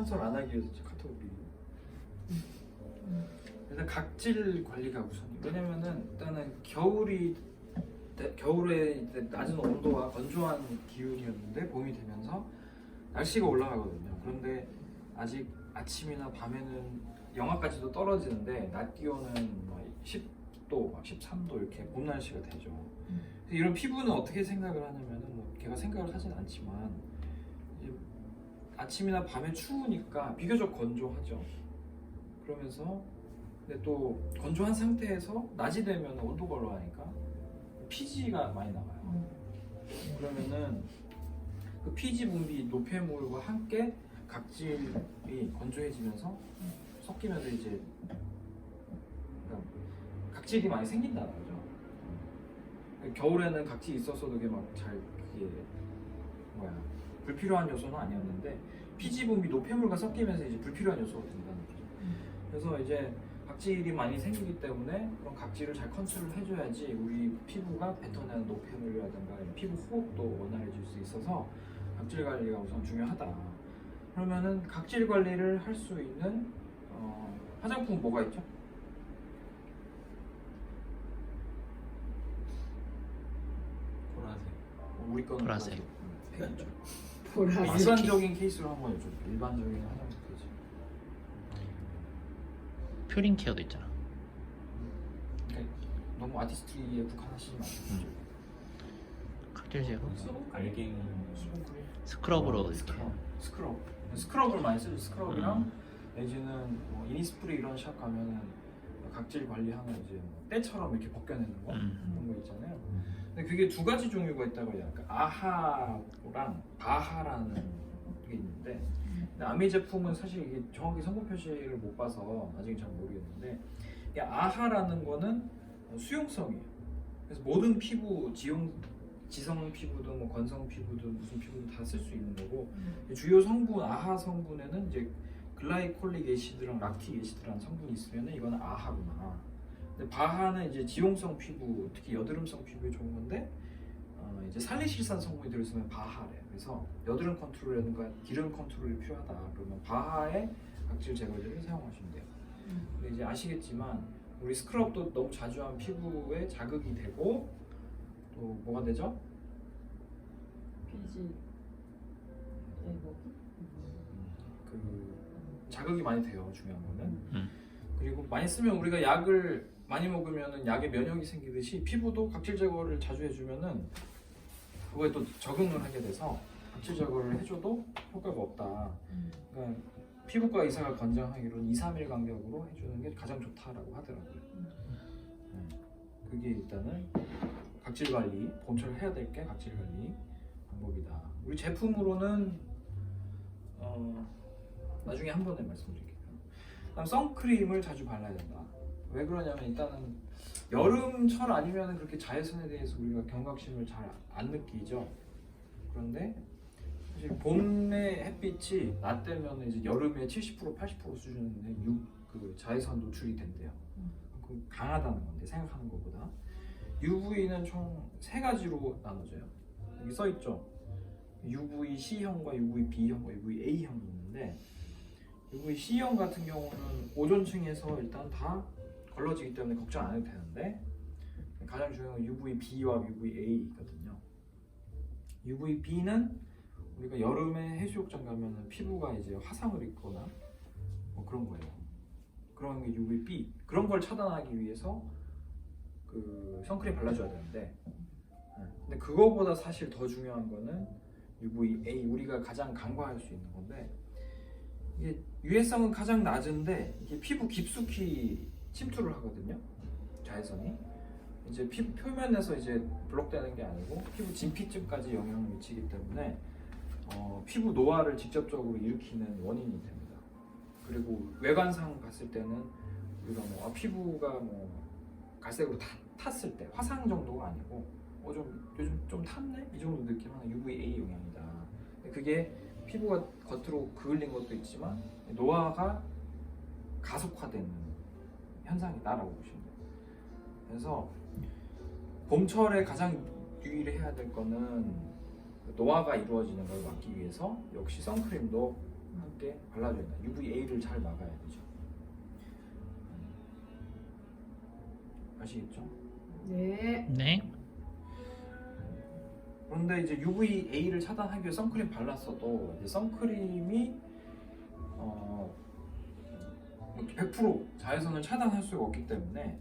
칸솔 안 하기 위해서 카톡을. 일단 각질 관리가 우선이. 왜냐면은 일단은 겨울이 때- 겨울에 낮은 온도와 건조한 기운이었는데 봄이 되면서 날씨가 올라가거든요. 그런데 아직 아침이나 밤에는 영하까지도 떨어지는데 낮 기온은 뭐 10도, 막 13도 이렇게 봄 날씨가 되죠. 그래서 이런 피부는 어떻게 생각을 하냐면은 뭐 걔가 생각을 하진 않지만 아침이나 밤에 추우니까 비교적 건조하죠. 그러면서 근데 또 건조한 상태에서 낮이 되면 온도가 올라가니까 피지가 많이 나와요. 그러면은 그 피지 분비 노폐물과 함께 각질이 건조해지면서 섞이면서 이제 그러니까 각질이 많이 생긴다는 거죠. 겨울에는 각질이 있었어도 그게 막 잘 그게 뭐야 불필요한 요소는 아니었는데 피지 분비 노폐물과 섞이면서 이제 불필요한 요소가 된다는 거죠. 그래서 이제 각질이 많이 생기기 때문에 그런 각질을 잘 컨트롤 해줘야지 우리 피부가 뱉어내는 노폐물이라든가 피부 호흡도 원활해질 수 있어서 각질 관리가 우선 중요하다. 그러면은 각질 관리를 할 수 있는 어, 화장품 뭐가 있죠? 보라색. 어, 우리 거는 보라색. 음. 보라색. 일반적인 케이스로 한번 여쭤볼게요. 일반적인 화장품 케이스. 퓨린 케어도 있잖아. 그러니까 너무 아티스트리에 국한하시지 마시고. 각질 제거. 알갱이. 수분크림. 스크럽으로 어, 이렇게. 스크럽. 스크럽. 스크럽을 많이 쓰죠. 스크럽이랑 내지는 뭐 이니스프리 이런 샵 가면은 각질 관리하는 이제 뭐 때처럼 이렇게 벗겨내는 거 음. 그런 거 있잖아요. 근데 그게 두 가지 종류가 있다고 해요. 그러니까 아하랑 바하라는 게 있는데 근데 아미 제품은 사실 이게 정확히 성분 표시를 못 봐서 아직 잘 모르겠는데 이 아하라는 거는 수용성이에요. 그래서 모든 피부 지용 지성 피부든 뭐 건성 피부든 무슨 피부든 다 쓸 수 있는 거고 주요 성분 아하 성분에는 이제 글라이콜릭 애시드랑 락틱 애시드라는 성분이 있으면 이거는 아하구나. 근데 바하는 이제 지용성 피부, 특히 여드름성 피부에 좋은 건데 어, 이제 살리실산 성분이 들어있으면 바하래. 그래서 여드름 컨트롤이라든가 기름 컨트롤이 필요하다. 그러면 바하의 각질 제거제를 사용하시면 돼요. 근데 이제 아시겠지만 우리 스크럽도 너무 자주 한 피부에 자극이 되고 또 뭐가 되죠? 피지. 제거. 그 자극이 많이 돼요 중요한 거는. 음. 그리고 많이 쓰면 우리가 약을 많이 먹으면은 약에 면역이 생기듯이 피부도 각질 제거를 자주 해주면은 그거에 또 적응을 하게 돼서 각질 제거를 해줘도 효과가 없다. 그러니까 피부과 의사가 권장하기로는 2, 3일 간격으로 해주는 게 가장 좋다라고 하더라고요. 네. 그게 일단은 각질 관리 봄철 해야 될 게 각질 관리 방법이다. 우리 제품으로는 어, 나중에 한 번에 말씀드릴게요. 그다음 선크림을 자주 발라야 된다. 왜 그러냐면 일단은 여름철 아니면 그렇게 자외선에 대해서 우리가 경각심을 잘 안 느끼죠. 그런데 사실 봄의 햇빛이 낮 되면 이제 여름에 70% 80% 수준인데 유, 그 자외선 노출이 된대요. 그 강하다는 건데 생각하는 것보다 UV는 총 세 가지로 나눠져요. 여기 써 있죠. UV C형과 UV B형과 UV A형이 있는데 UV C형 같은 경우는 오존층에서 일단 다 걸러지기 때문에 걱정 안 해도 되는데 가장 중요한 건 UV B와 UV A거든요. UV B는 우리가 여름에 해수욕장 가면은 피부가 이제 화상을 입거나 뭐 그런 거예요. 그런 게 UV B 그런 걸 차단하기 위해서 그 선크림 발라줘야 되는데 네. 근데 그거보다 사실 더 중요한 거는 UVA 우리가 가장 간과할 수 있는 건데 이게 유해성은 가장 낮은데 이게 피부 깊숙이 침투를 하거든요. 자외선이. 이제 피부 표면에서 이제 블록되는 게 아니고 피부 진피층까지 영향을 미치기 때문에 어, 피부 노화를 직접적으로 일으키는 원인이 됩니다. 그리고 외관상 봤을 때는 우리가 뭐 아, 피부가 뭐 갈색으로 다 탔을 때 화상 정도가 아니고 어좀 요즘 좀 탔네? 이 정도 느낌은 UVA 영향이다. 그게 피부가 겉으로 그을린 것도 있지만 노화가 가속화되는 현상이다라고 보시면 돼요. 그래서 봄철에 가장 유의해야 될 거는 그 노화가 이루어지는 걸 막기 위해서 역시 선크림도 함께 발라줘야 된다. UVA를 잘 막아야 되죠. 아시겠죠? 네. 네. 그런데 이제 UVA를 차단하기 위해 선크림 발랐어도 선크림이 어, 100% 자외선을 차단할 수가 없기 때문에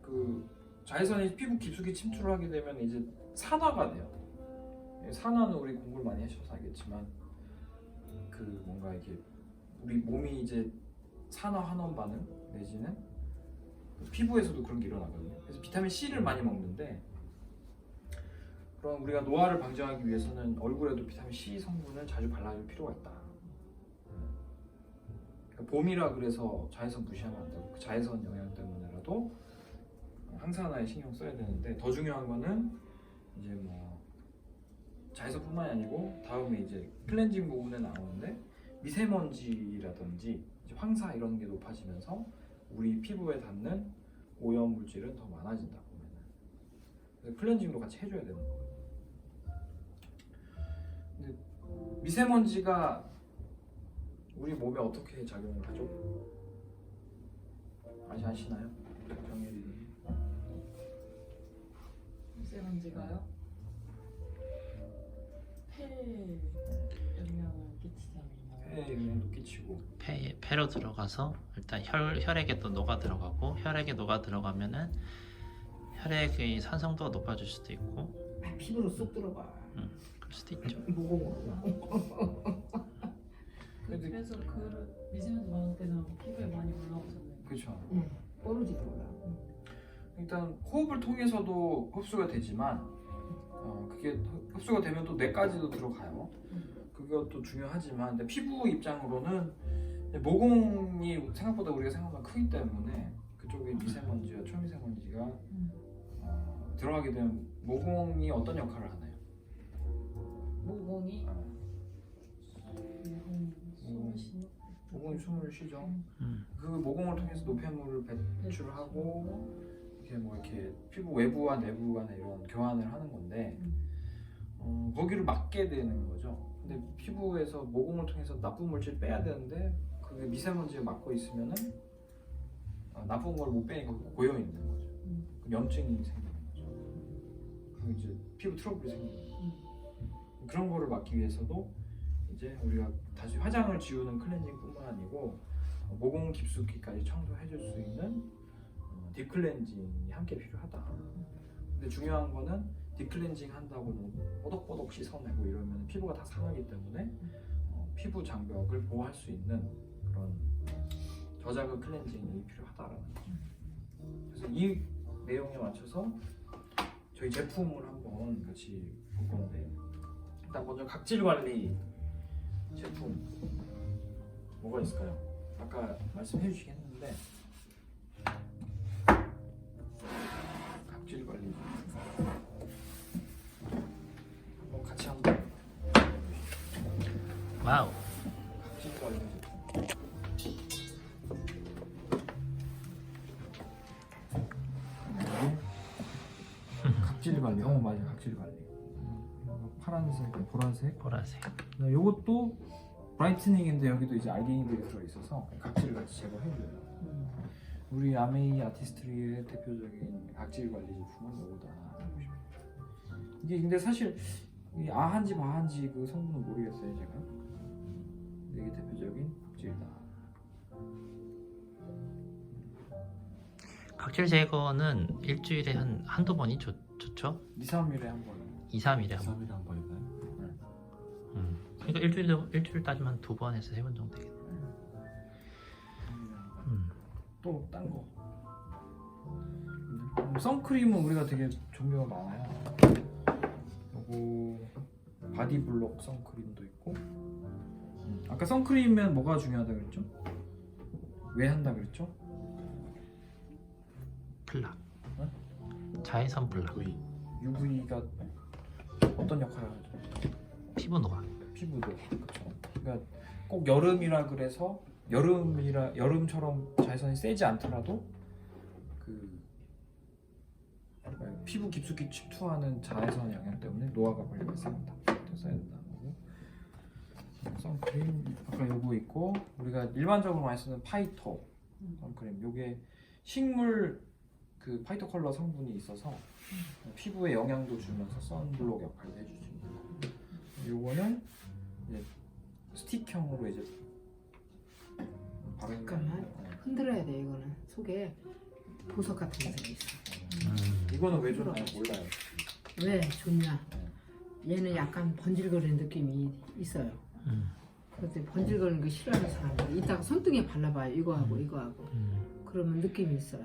그 자외선이 피부 깊숙이 침투를 하게 되면 이제 산화가 돼요. 산화는 우리 공부를 많이 하셔서 알겠지만 그 뭔가 이게 우리 몸이 이제 산화 환원 반응 내지는 그 피부에서도 그런 게 일어나거든요. 그래서 비타민 C를 많이 먹는데 그럼 우리가 노화를 방지하기 위해서는 얼굴에도 비타민 C 성분을 자주 발라줄 필요가 있다. 그러니까 봄이라 그래서 자외선 무시하면 안 되고 그 자외선 영향 때문에라도 항산화에 신경 써야 되는데 더 중요한 거는 이제 뭐 자외선뿐만이 아니고 다음에 이제 클렌징 부분에 나오는데 미세먼지라든지 황사 이런 게 높아지면서 우리 피부에 닿는 오염 물질은 더 많아진다 클렌징도 같이 해줘야 되는 거예요. 근데 미세먼지가 우리 몸에 어떻게 작용을 하죠? 아시 아시나요? 정혜리 미세먼지가요? 폐에 영향을 끼치지 않나요? 폐에 영향도 끼치고 폐 폐로 들어가서 일단 혈 혈액에 또 녹아 들어가고 혈액에 녹아 들어가면은 혈액의 산성도가 높아질 수도 있고 아, 피부로 쏙 들어가. 그럴 수도 있죠. 무거워. 근데- 그래서 그 미세먼지 많을 때는 피부에 많이 올라오잖아요. 그렇죠. 응. 떨어지더라. 일단 호흡을 통해서도 흡수가 되지만 어, 그게 흡- 흡수가 되면 또 뇌까지도 들어가요. 그것도 중요하지만 근데 피부 입장으로는 모공이 생각보다 우리가 생각보다 크기 때문에 그쪽에 미세먼지와 초미세먼지가 어, 들어가게 되면 모공이 어떤 역할을 하나요? 모공이 어, 모공 모공이 숨을 쉬죠. 음. 그 모공을 통해서 노폐물을 배출하고 이렇게 뭐 이렇게 피부 외부와 내부 간의 이런 교환을 하는 건데 어, 거기를 막게 되는 거죠. 근데 피부에서 모공을 통해서 나쁜 물질 빼야 되는데 그게 미세먼지가 막고 있으면은 어, 나쁜 걸 못 빼니까 고여 있는 거죠. 음. 그럼 염증이 거죠. 그럼 이제 피부 트러블이 생기는 거죠. 그런 거를 막기 위해서도 이제 우리가 다시 화장을 지우는 클렌징뿐만 아니고 어, 모공 깊숙이까지 청소해줄 수 있는 어, 딥클렌징이 함께 필요하다. 근데 중요한 거는 딥클렌징 한다고는 뽀덕뽀덕 씻어내고 이러면 피부가 다 상하기 때문에 어, 피부 장벽을 보호할 수 있는 그런 저자극 클렌징이 필요하다라는 거죠. 그래서 이 내용에 맞춰서 저희 제품을 한번 같이 볼 건데. 일단 먼저 각질 관리 제품 뭐가 있을까요? 아까 말씀해 주시긴 했는데. 각질 관리 각질 관리 어 맞아 각질 관리 음, 파란색 보라색 보라색. 요것도 브라이트닝인데 여기도 이제 알갱이들이 들어있어서 각질을 같이 제거해줘요. 우리 아메이 아티스트리의 대표적인 각질 관리 제품은 요거다. 이게 근데 사실 이 아한지 바한지 그 성분은 모르겠어요 제가. 이게 대표적인 각질이다. 각질 제거는 일주일에 한 한두 번이 좋, 좋죠? 2, 3일에 한 번. 2, 3일에 한 번. 3일에 한 번인가요? 음. 그러니까 일주일에 일주일 따지면 한두 번에서 세 번 정도 되겠네. 음. 또 딴 거. 음, 선크림은 우리가 되게 종류가 많아요. 요거 바디블록 선크림도 있고. 음, 아까 선크림면 뭐가 중요하다 그랬죠? 왜 한다 그랬죠? 플락. 자외선 플락. V UV가 어떤 역할을 하죠? 피부 노화. 피부도 그렇죠. 그러니까 꼭 여름이라 그래서 여름이라 여름처럼 자외선이 세지 않더라도 그 피부 깊숙이 침투하는 자외선 영향 때문에 노화가 발생한다. 또 써야 거고. 선크림 아까 요거 있고 우리가 일반적으로 많이 쓰는 파이토 선크림 요게 식물 그 파이토 컬러 성분이 있어서 피부에 영향도 주면서 선블록 역할도 해주십니다. 요거는 이제 스틱형으로 이제 바르는 잠깐만. 거예요. 흔들어야 돼 이거는 속에 보석 같은 게 있어. 음. 이거는 왜 좋나요? 몰라요. 왜 좋냐? 얘는 약간 번질거리는 느낌이 있어요. 음. 그런데 번질거리는 거 싫어하는 사람들 이따가 손등에 발라봐요. 이거 하고 이거 하고 음. 그러면 느낌이 있어요.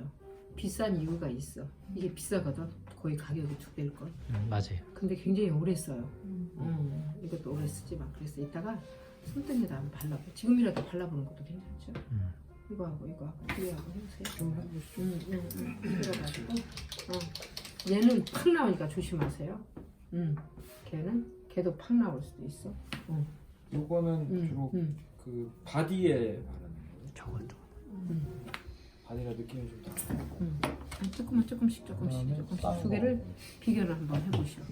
비싼 이유가 있어. 이게 비싸거든. 거의 가격이 두 배일 걸. 음, 맞아요. 근데 굉장히 오래 써요. 음, 이것도 오래 쓰지만 그래서 이따가 손등에다 한번 발라봐. 지금이라도 발라보는 것도 괜찮죠. 음. 이거하고 이거하고 이거하고 해보세요. 좀 해보시죠. 음, 음, 음. 그래가지고 어. 얘는 팍 나오니까 조심하세요. 음, 걔는 걔도 팍 나올 수도 있어. 요거는 음, 주로 음, 그 바디에 바르는 거예요. 저건 좀. 음, 바디가 느낌이 좀 달라요. 음. 조금만 조금씩 조금씩 조금씩 두 거. 개를 비교를 한번 해보시오.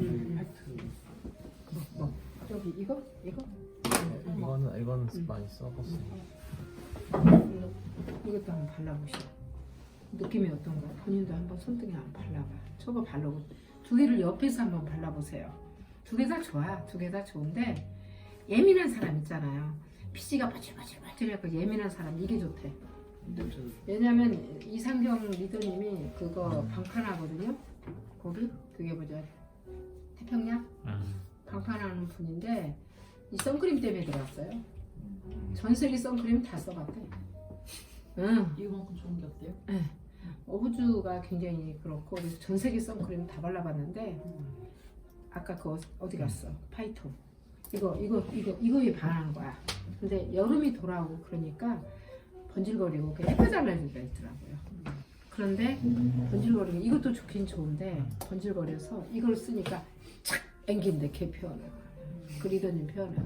음. 뭐, 뭐 저기 이거 이거 이거는 이거는 음. 많이 써봤어요. 이거 이것도 한번 발라보시오. 느낌이 어떤가? 본인도 한번 손등에 한번 발라봐. 저거 바르고 두 개를 옆에서 한번 발라보세요. 두 개 다 좋아. 두 개 다 좋은데 예민한 사람 있잖아요. 피지가 바질바질바질하고 예민한 사람 이게 좋대. 냄새 왜냐면 이상경 리더님이 그거 방판하거든요. 거기 그게 뭐죠? 태평양 음. 방판하는 분인데 이 선크림 때문에 들어왔어요. 음. 전 세계 선크림 다 써봤대. 응. 이거만큼 좋은 게 없대요? 호주가 굉장히 그렇고 그래서 전 세계 선크림 다 발라봤는데 아까 그 어디 갔어? 파이토. 이거 이거 이거 이거에 반하는 거야. 근데 여름이 돌아오고 그러니까 번질거리고 그 햇볕 알레르기가 있더라고요. 그런데 번질거리고 이것도 좋긴 좋은데 번질거려서 이걸 쓰니까 착 앵긴데 걔 표현을 그 리더님 표현을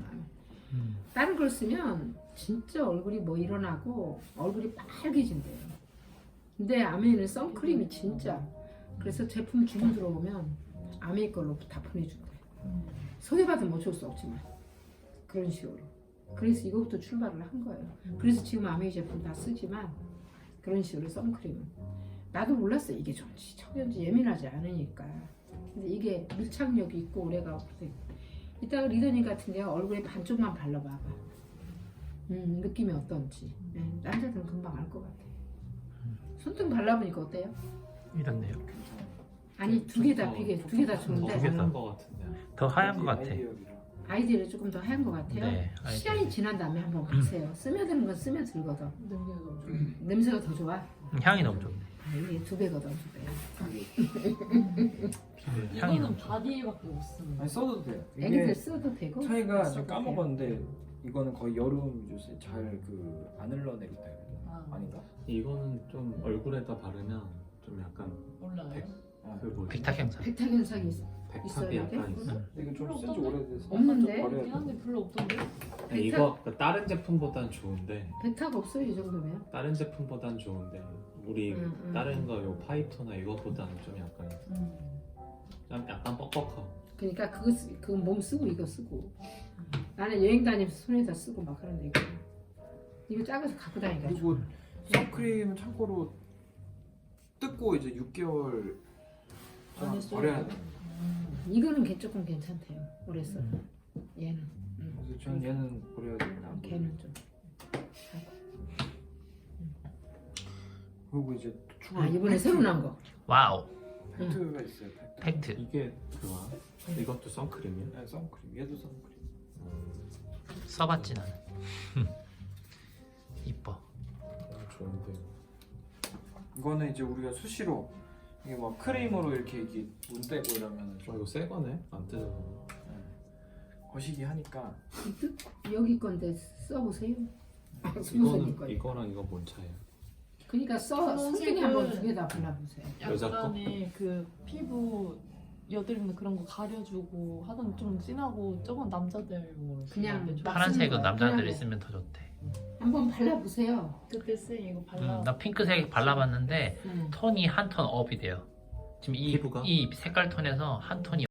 음. 다른 걸 쓰면 진짜 얼굴이 뭐 일어나고 얼굴이 빨개진대요. 근데 아메이는 선크림이 진짜 그래서 제품 주문 들어오면 아메이 걸로 다 보내준대. 소개받으면 어쩔 수 없지만 그런 식으로. 그래서 이거부터 출발을 한 거예요. 그래서 지금 아메이 제품 다 쓰지만 그런 식으로 선크림은 나도 몰랐어 이게 좋은지 청년지 예민하지 않으니까. 근데 이게 밀착력이 있고 오래가고 그래. 이따가 리더님 같은 경우 얼굴에 반쪽만 발라봐봐. 음, 느낌이 어떤지. 네, 남자들은 금방 알 것 같아. 손등 발라보니까 어때요? 이렇네요. 아니 두 개 다 비게 두개다두 좋은데. 더 하얀 것 같아. 아이디어를 조금 더 하얀 것 같아요. 네. 아이디어. 시간이 지난 다음에 한번 보세요. 스며드는 건 스며들거든. 냄새가 너무 좋은 냄새가 더 좋아. 음, 향이 너무 좋네. 아, 이게 두 배거든 두 배. 향이 이거는 너무 좋아. 바디에밖에 못 쓰는 아니 써도 돼요. 애기들 이게 써도 되고. 차이가 써도 좀 까먹었는데 이거는 거의 여름 주스 잘그 안 흘러내리다 그래야 되나? 아. 아닌가? 이거는 좀 얼굴에다 바르면 좀 약간 몰라요? 아, 그 뭐지? 백탁 향상. 백탁 현상이 있어. 있어요, 약간 이게? 있어. 근데 이거 좀 쓴지 없던데? 오래돼서 없는데? 좀 버려야 있긴 한데 별로 없던데? 아니, 이거 그 다른 제품보단 좋은데 백탁 없어요 이 정도면. 다른 제품보단 좋은데 우리 음, 음, 다른 음. 거요 파이토나 이거보다는 좀 약간 음. 좀 약간 뻑뻑하고 그러니까 그거 쓰, 그거 몸 쓰고 이거 쓰고. 나는 여행 다니면서 손에다 쓰고 막 그런데 이거. 이거 작아서 갖고 다니니까 좋아. 그리고 선크림은 참고로 뜯고 이제 6개월 동 안 안에 써요? 버려야 돼. 이거는 걔 조금 괜찮대요. 오래 써. 음. 얘는. 그래서 저는 얘는 버려야 된다. 걔는 좀. 그리고 이제 추가 아 이번에 새로 나온 거. 와우. 팩트가 있어요. 팩트. 팩트. 이게 그거야? 이것도 선크림이야? 네, 선크림. 얘도 선크림. 써봤진 않아. 이뻐. 아, 좋은데 이거는 이제 우리가 수시로 이게 뭐 크림으로 이렇게 이게 문 떼고 이러면 어, 좀 이거 새 거네? 안 뜯어 거시기 하니까? 여기 건데 써보세요. 아, 이거는 거. 이거랑 이거 뭔 차이야? 그러니까 써 손등에 한번 두 개 다 발라보세요. 여자 거? 약간의 그 피부 여드름 그런 거 가려주고 하던 좀 진하고 저건 그냥 쓰는데 좀- 막- 파란색은 거야. 남자들이 그냥 쓰면 더 좋대. 한번 발라보세요. 그때 쓴 이거 발라 음, 나 핑크색 발라봤는데 음. 톤이 한 톤 업이 돼요. 지금 이, 피부가? 이 색깔 톤에서 한 톤이